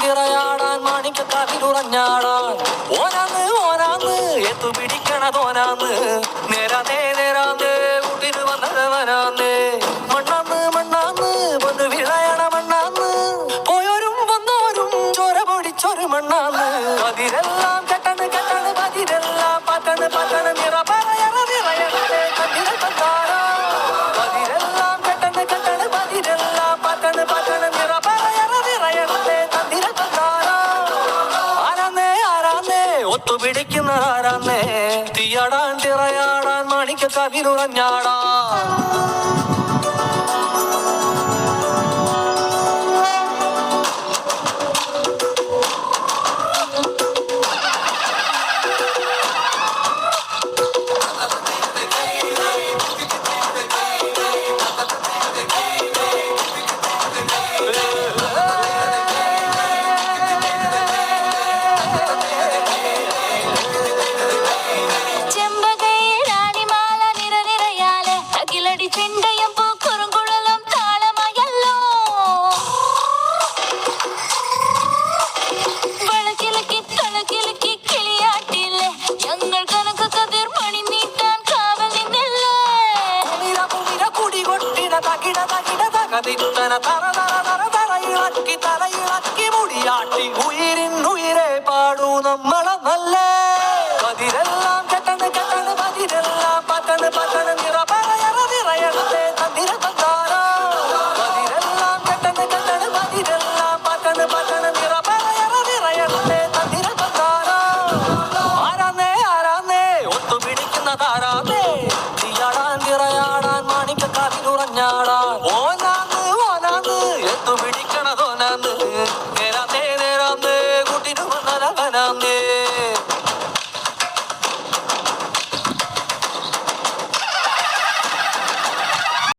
തിറയാടാൻ മാണിക്കക്കാവിലുറഞ്ഞാടാൻ ഓനാന്ന് ഓനാന്ന് എത്തുപിടിക്കണതോനാന്ന് നേരാന്നേ നേരാന്നേ കൂട്ടിന് വന്നതവനാന്നേ ഒത്തുപിടിക്കുന്ന ആരാന്നേ? തീയാടാൻ തിറയാടാൻ മാണിക്ക കവിലുറഞ്ഞാടാ வெந்தயம் பூ குறுங்குழலும் தாளமயல்லோ. வழக்கிலக்கி தழக்கிலக்கி கிளியாட்டில்ல எங்கள் கணக்கு கதிர் மணி மீட்டான் காவலின் குடி கொட்டின தகிட தகிட தகதித்தன தர தர தர தர இலக்கி தர இலக்கி முடியாட்டி உயிரின் உயிரே பாடும் நம்ம மனதாராமே தியாடாந்திரையாட